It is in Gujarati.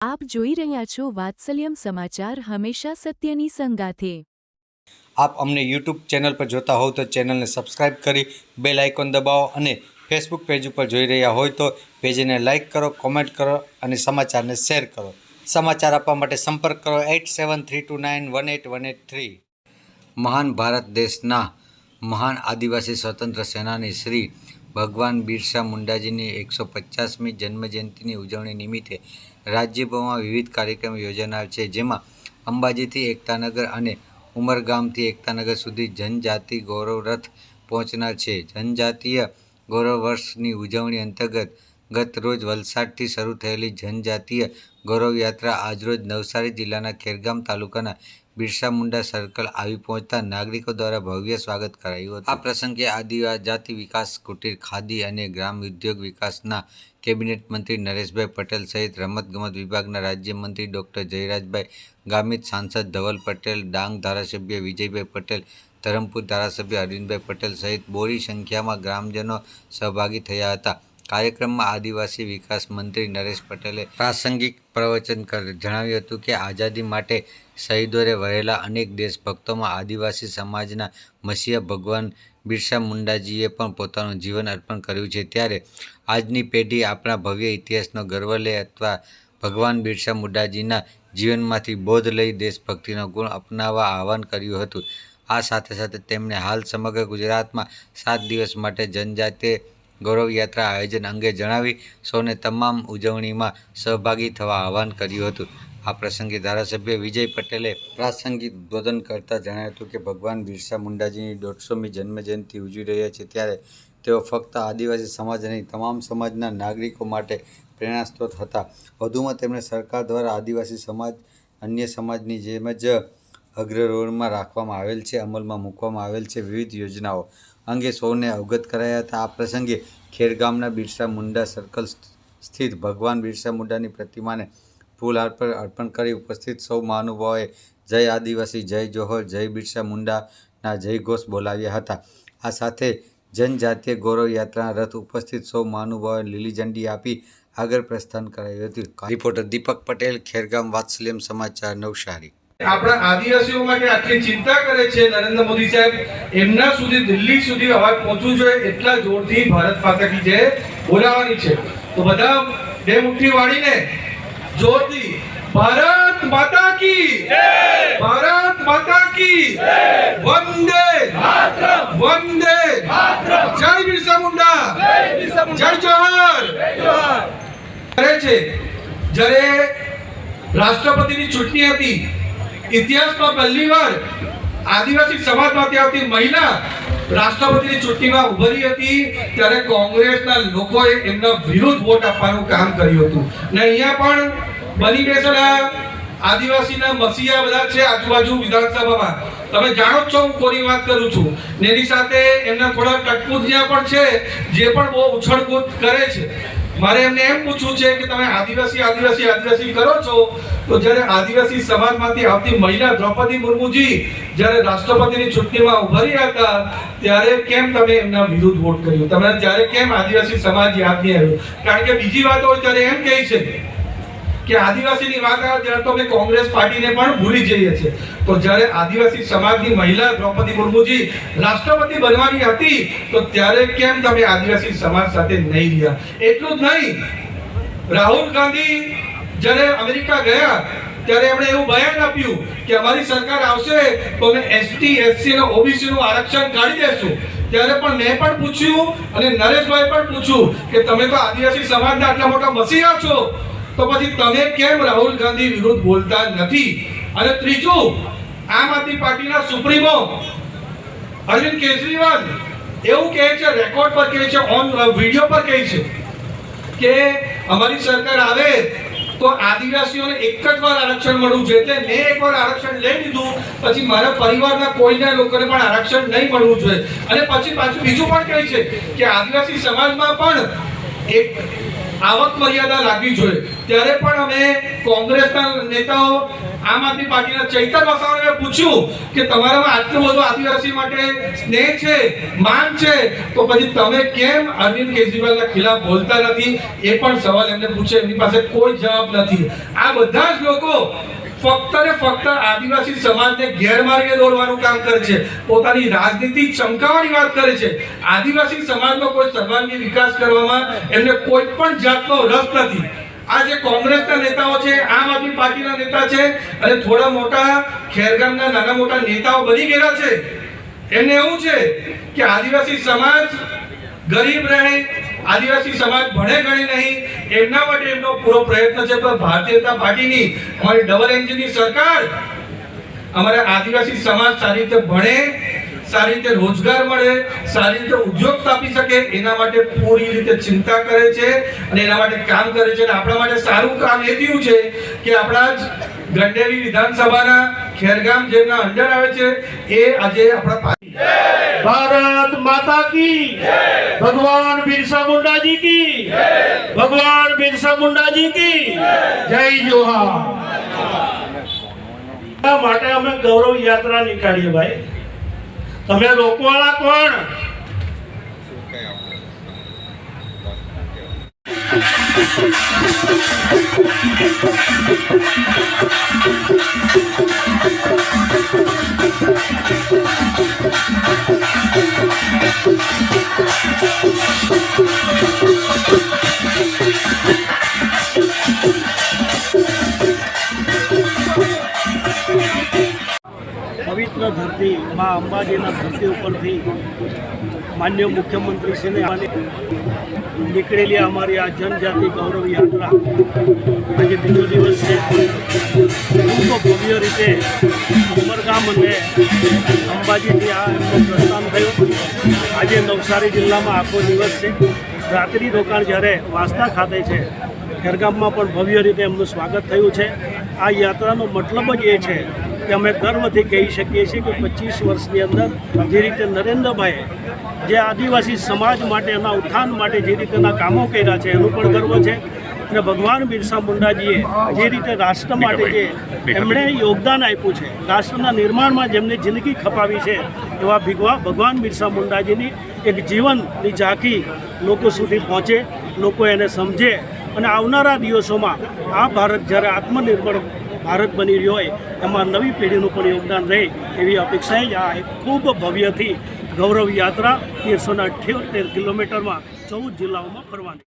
આપ જોઈ રહ્યા છો વાત્સલ્યમ સમાચાર હંમેશા સત્યની સંગાથે. આપ અમને યુટ્યુબ ચેનલ પર જોતા હોવ તો ચેનલને સબસ્ક્રાઇબ કરી બેલ આઇકોન દબાવો અને ફેસબુક પેજ ઉપર જોઈ રહ્યા હોય તો પેજને લાઇક કરો, કોમેન્ટ કરો અને સમાચારને શેર કરો. સમાચાર આપવા માટે સંપર્ક કરો eight seven three two nine one eight one eight three. મહાન ભારત દેશના મહાન આદિવાસી સ્વતંત્ર સેનાની શ્રી ભગવાન બિરસા મુંડાજીની એકસો પચાસમી જન્મજયંતિની ઉજવણી નિમિત્તે રાજ્યભરમાં વિવિધ કાર્યક્રમ યોજાનાર છે, જેમાં અંબાજીથી એકતાનગર અને ઉમરગામથી એકતાનગર સુધી જનજાતિ ગૌરવ રથ પહોંચનાર છે. જનજાતીય ગૌરવ વર્ષની ઉજવણી અંતર્ગત ગત રોજ વલસાડથી શરૂ થયેલી જનજાતીય ગૌરવ યાત્રા આજરોજ નવસારી જિલ્લાના ખેરગામ તાલુકાના બિરસા મુંડા સર્કલ આવી પહોંચતા નાગરિકો દ્વારા ભવ્ય સ્વાગત કરાયું હતું. આ પ્રસંગે આદિજાતિ વિકાસ કુટીર, ખાદી અને ગ્રામ ઉદ્યોગ વિકાસના કેબિનેટ મંત્રી નરેશભાઈ પટેલ સહિત રમતગમત વિભાગના રાજ્યમંત્રી ડૉક્ટર જયરાજભાઈ ગામિત, સાંસદ ધવલ પટેલ, ડાંગ ધારાસભ્ય વિજયભાઈ પટેલ, ધરમપુર ધારાસભ્ય અરવિંદભાઈ પટેલ સહિત બોરી સંખ્યામાં ગ્રામજનો સહભાગી થયા હતા. કાર્યક્રમમાં આદિવાસી વિકાસ મંત્રી નરેશ પટેલે પ્રાસંગિક પ્રવચન કર, જણાવ્યું હતું કે આઝાદી માટે શહીદોરે વહેલા અનેક દેશભક્તોમાં આદિવાસી સમાજના મસીહ ભગવાન બિરસા મુંડાજીએ પણ પોતાનું જીવન અર્પણ કર્યું છે. ત્યારે આજની પેઢી આપણા ભવ્ય ઇતિહાસનો ગર્વ લે અથવા ભગવાન બિરસા મુંડાજીના જીવનમાંથી બોધ લઈ દેશભક્તિનો ગુણ અપનાવવા આહવાન કર્યું હતું. આ સાથે સાથે તેમણે હાલ સમગ્ર ગુજરાતમાં સાત દિવસ માટે જનજાતીય ગૌરવ યાત્રા આયોજન અંગે જણાવી સૌને તમામ ઉજવણીમાં સહભાગી થવા આહવાન કર્યું હતું. આ પ્રસંગે ધારાસભ્ય વિજય પટેલે પ્રાસંગિક ઉદ્બોધન કરતાં જણાવ્યું હતું કે ભગવાન બિરસા મુંડાજીની દોઢસોમી જન્મજયંતિ ઉજવી રહ્યા છે ત્યારે તેઓ ફક્ત આદિવાસી સમાજ નહીં, તમામ સમાજના નાગરિકો માટે પ્રેરણાસ્ત્રોત હતા. વધુમાં તેમણે સરકાર દ્વારા આદિવાસી સમાજ, અન્ય સમાજની જેમ જ અગ્રરોળમાં રાખવામાં આવેલ છે, અમલમાં મૂકવામાં આવેલ છે વિવિધ યોજનાઓ. અંગે સૌને અવગત કરાયા હતા. આ પ્રસંગે ખેરગામના બિરસા મુંડા સર્કલ સ્થિત ભગવાન બિરસા મુંડાની પ્રતિમાને ફૂલ અર્પણ અર્પણ કરી ઉપસ્થિત સૌ મહાનુભાવોએ જય આદિવાસી, જય જોહર, જય બિરસા મુંડાના જય ઘોષ બોલાવ્યા હતા. આ સાથે જનજાતીય ગૌરવ યાત્રાના રથ ઉપસ્થિત સૌ મહાનુભાવોએ લીલી ઝંડી આપી આગળ પ્રસ્થાન કરાયું હતું. રિપોર્ટર દીપક પટેલ ખેરગામ વાત્સલ્યમ સમાચાર, નવસારી. આપણા આદિવાસીઓ માટે આટલી ચિંતા કરે છે. નરેન્દ્ર મોદી સાહેબ એમના સુધી દિલ્હી સુધી અવાજ પહોંચવું જોઈએ એટલા જોરથી ભારત પાસેથી જે બોલાવાની બોલાવવાની છે. તો બધા બે મુઠ્ઠી વાળીને જોરથી ભારત માતા કી ભારત માતા કી વંદે વંદે જય બિરસા મુંડા! જય જોહર કરે છે. જ્યારે રાષ્ટ્રપતિની ચૂંટણી હતી ઇતિહાસમાં પહેલી વાર આદિવાસી સમાજમાંથી આવતી મહિલા રાષ્ટ્રપતિની ચૂંટણીમાં ઉભરી હતી, ત્યારે કોંગ્રેસના લોકોએ એમના વિરુદ્ધ વોટ આપવાનું કામ કર્યું હતું. ને અહીંયા પણ બની બેસેલા આદિવાસીના મસીહા બધા છે આજુબાજુ વિધાનસભામાં. તમે જાણો છો હું કોની વાત કરું છું. ને એની સાથે એમના થોડા કટપુતિયા પણ છે, જે પણ બહુ ઉછળકૂદ કરે છે. મારે એમને એમ પૂછવું છે કે તમે આદિવાસી આદિવાસી આદિવાસી કરો છો, તો જ્યારે આદિવાસી સમાજમાંથી આવતી મહિલા દ્રૌપદી મુર્મુજી જ્યારે રાષ્ટ્રપતિની ચૂંટણીમાં ઉભરી હતા, ત્યારે કેમ તમે એમના વિરુદ્ધ વોટ કર્યો? તમે ત્યારે કેમ આદિવાસી સમાજ યાદ નહીં આવ્યો? કારણ કે બીજી વાત હોય ત્યારે એમ કહે છે કે આદિવાસીની વાત આવે ત્યારે તો અમે કોંગ્રેસ પાર્ટીને પણ ભૂલી જઈએ છીએ. તો જ્યારે આદિવાસી સમાજની મહિલા દ્રૌપદી મુર્મુજી રાષ્ટ્રપતિ બનવાની હતી, તો ત્યારે કેમ તમે આદિવાસી સમાજ સાથે નહીં રહ્યા? એટલું જ નહીં, રાહુલ ગાંધી જ્યારે અમેરિકા ગયા, ત્યારે એમણે એવું બયાન આપ્યું કે અમારી સરકાર આવશે, તો અમે એસટી એસસી અને ઓબીસી નું આરક્ષણ કાઢી દેશું. ત્યારે પણ મેં પણ પૂછ્યું અને નરેશભાઈ પણ પૂછ્યું કે તમે તો આદિવાસી સમાજના આટલા મોટા મસીહા છો. તો પછી તમે કેમ રાહુલ ગાંધી વિરુદ્ધ બોલતા નથી? અને ત્રીજું, આમ આદમી પાર્ટીના સુપ્રીમો, અરવિંદ કેજરીવાલ, એવું કહે છે, રેકોર્ડ પર કહે છે, ઓન વીડિયો પર કહે છે કે અમારી સરકાર આવે તો આદિવાસીઓને એક જ વાર આરક્ષણ મળવું જોઈએ. એટલે મેં એક વાર આરક્ષણ લઈ લીધું, પછી મારા પરિવારના કોઈના લોકોને પણ આરક્ષણ નહીં મળવું જોઈએ. અને પછી પાછું બીજું પણ કહે છે કે આદિવાસી સમાજમાં પણ એક આવક મર્યાદા લાગવી જોઈએ. ત્યારે પણ અમે કોંગ્રેસના નેતાઓ આમ આદમી પાર્ટીના ચૈતર વસાવાને પૂછ્યું કે તમારામાં આટલું બધું આદિવાસી માટે સ્નેહ છે, માન છે, તો પછી તમે કેમ અરવિંદ કેજરીવાલના ખિલાફ બોલતા નથી? એ પણ સવાલ એમને પૂછે. એમની પાસે કોઈ જવાબ નથી. આ બધા જ લોકો ફક્ત ને ફક્ત આદિવાસી સમાજને ગેરમાર્ગે દોરવાનું કામ કરે છે. પોતાની રાજનીતિ ચમકાવવાની વાત કરે છે. આદિવાસી સમાજનો કોઈ સર્વાંગી વિકાસ કરવામાં એમને કોઈ પણ જાતનો રસ નથી. આ જે કોંગ્રેસના નેતાઓ છે, આમ આદમી પાર્ટીના નેતા છે અને થોડા મોટા ખેરગામના નાના મોટા નેતાઓ બની ગયેલા છે. એમને એવું છે કે આદિવાસી સમાજ ગરીબ રહે આદિવાસી સમાજ ભણે ગણે નહીં, એમના માટે એમનો પૂરો પ્રયત્ન છે. પણ ભારતીય જનતા પાર્ટીની, અમારી ડબલ એન્જિનની સરકાર અમારા આદિવાસી સમાજ સારી રીતે ભણે, સારી રીતે રોજગાર મળે, સારી રીતે ઉદ્યોગ સ્થાપી શકે, એના માટે પૂરી રીતે ચિંતા કરે છે અને એના માટે કામ કરે છે. અને આપણા માટે સારું કામ એ થયું છે કે આપણા જ ગંડેરી વિધાનસભાના ખેરગામ જેમના અંડર આવે છે, એ આજે આપણા ભારત માતા કી ભગવાન બિરસા મુંડાજી કી ભગવાન બિરસા મુંડાજી કી જય. જોહાર. માટે અમે ગૌરવ યાત્રા નીકાળીએ ભાઈ. તમે રોકવાળા કોણ? Thank you. પવિત્ર ધરતી, મા અંબાજીના ધરતી ઉપરથી માન્ય મુખ્યમંત્રીશ્રીને નીકળેલી અમારી આ જનજાતિ ગૌરવ યાત્રા. આજે બીજો દિવસ છે. ખૂબ ભવ્ય રીતે ઉમરગામ અને અંબાજીથી આ પ્રસ્થાન થયું. આજે નવસારી જિલ્લામાં આખો દિવસ છે. રાત્રિ રોકાણ જ્યારે વાંસદા ખાતે છે, ખેરગામમાં પણ ભવ્ય રીતે એમનું સ્વાગત થયું છે. આ યાત્રાનો મતલબ જ એ છે કે અમે ગર્વથી કહી શકીએ છીએ કે પચીસ વર્ષની અંદર જે રીતે નરેન્દ્રભાઈએ જે આદિવાસી સમાજ માટે એના ઉત્થાન માટે જે રીતેના કામો કર્યા છે એનું પણ ગર્વ છે. અને ભગવાન બિરસા મુંડાજીએ જે રીતે રાષ્ટ્ર માટે જે એમણે યોગદાન આપ્યું છે રાષ્ટ્રના નિર્માણમાં જેમને જિંદગી ખપાવી છે એવા ભીગવા ભગવાન બિરસા મુંડાજીની એક જીવનની ઝાંખી લોકો સુધી પહોંચે લોકો એને સમજે. અને આવનારા દિવસોમાં આ ભારત જ્યારે આત્મનિર્ભર ભારત બની રહ્યો હોય, એમાં નવી પેઢીનું પણ યોગદાન રહે એવી અપેક્ષાએ જ આ એક ખૂબ ભવ્યથી ગૌરવ યાત્રા તેરસોના અઠ્યોતેર કિલોમીટરમાં ચૌદ જિલ્લાઓમાં ફરવાની.